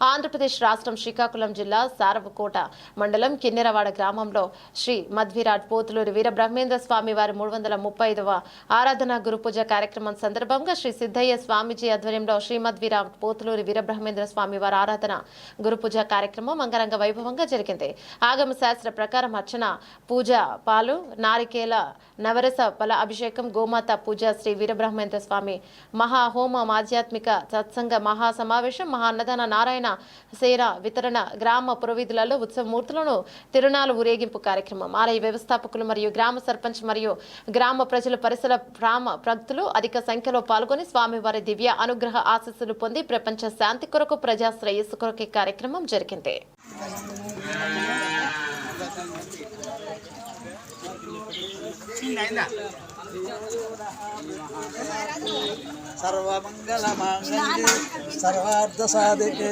ఆంధ్రప్రదేశ్ రాష్ట్రం శ్రీకాకుళం జిల్లా సారవకోట మండలం కిన్నెరవాడ గ్రామంలో శ్రీ మధ్విరాట్ పోతులూరి వీరబ్రహ్మేంద్ర స్వామి వారి మూడు వందల ముప్పై ఐదవ ఆరాధన గురుపూజ కార్యక్రమం సందర్భంగా శ్రీ సిద్ధయ్య స్వామిజీ ఆధ్వర్యంలో శ్రీమద్విరాట్ పోతులూరి వీరబ్రహ్మేంద్ర స్వామి వారి ఆరాధన గురుపూజ కార్యక్రమం అంగరంగ వైభవంగా జరిగింది. ఆగమ శాస్త్ర ప్రకారం అర్చన పూజ పాలు నారికేల నవరస ఫల అభిషేకం గోమాత పూజ శ్రీ వీరబ్రహ్మేంద్ర స్వామి మహాహోమం ఆధ్యాత్మిక సత్సంగ మహా సమావేశం మహా అన్నదాన నారాయణ సేర వితరణ గ్రామ పురోవిధులలో ఉత్సవమూర్తులను తిరునాలు ఊరేగింపు కార్యక్రమం. ఆలయ వ్యవస్థాపకులు మరియు గ్రామ సర్పంచ్ మరియు గ్రామ ప్రజలు పరిసర గ్రామ భక్తులు అధిక సంఖ్యలో పాల్గొని స్వామివారి దివ్య అనుగ్రహ ఆశీస్సులు పొంది ప్రపంచ శాంతి కొరకు ప్రజాశ్రేయస్సు కొరకు కార్యక్రమం జరిగింది. సర్వమంగళమాంగళ్యే సర్వార్థ సాధికే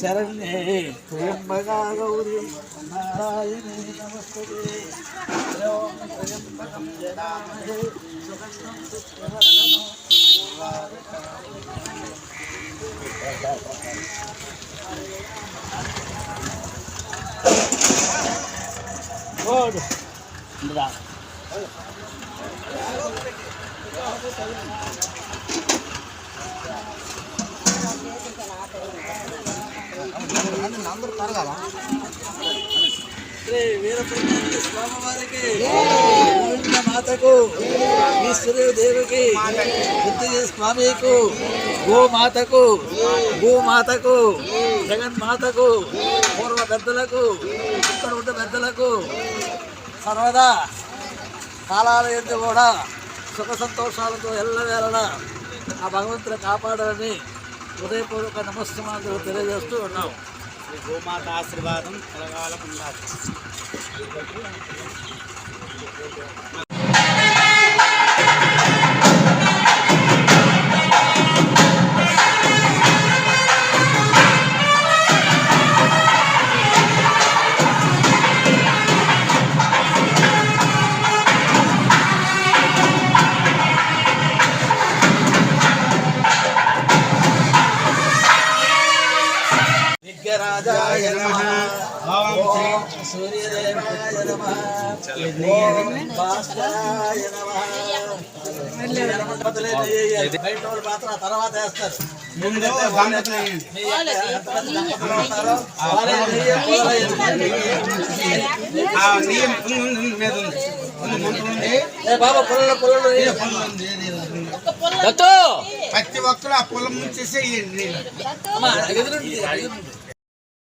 శరణ్యే త్రయంబగా గౌరీ నారాయణే నమస్తే ఓం త్రయంబకం జనామహే సుగంధం పుష్టివర్ధనం ఓడు ఇంద్రా శ్రీ వీరబ్రహ్మేంద్ర స్వామి వారికి మాతకు ఈశ్వరి దేవికి బుద్ధి స్వామికు గోమాతకు భూమాతకు జగన్మాతకు పూర్వ పెద్దలకు ఇక్కడ ఉన్న పెద్దలకు సర్వదా కాలాల ఎందు కూడా సుఖ సంతోషాలతో ఎల్లవేళన ఆ భగవంతుని కాపాడాలని హృదయపూర్వక నమస్కారాలు తెలియజేస్తూ ఉన్నాం. శ్రీ గోమాత ఆశీర్వాదం కలగాలం బాబా ఉంది. దత్తు! ప్రతి ఒక్కరు ఆ పొలం ముంచేసే ఈ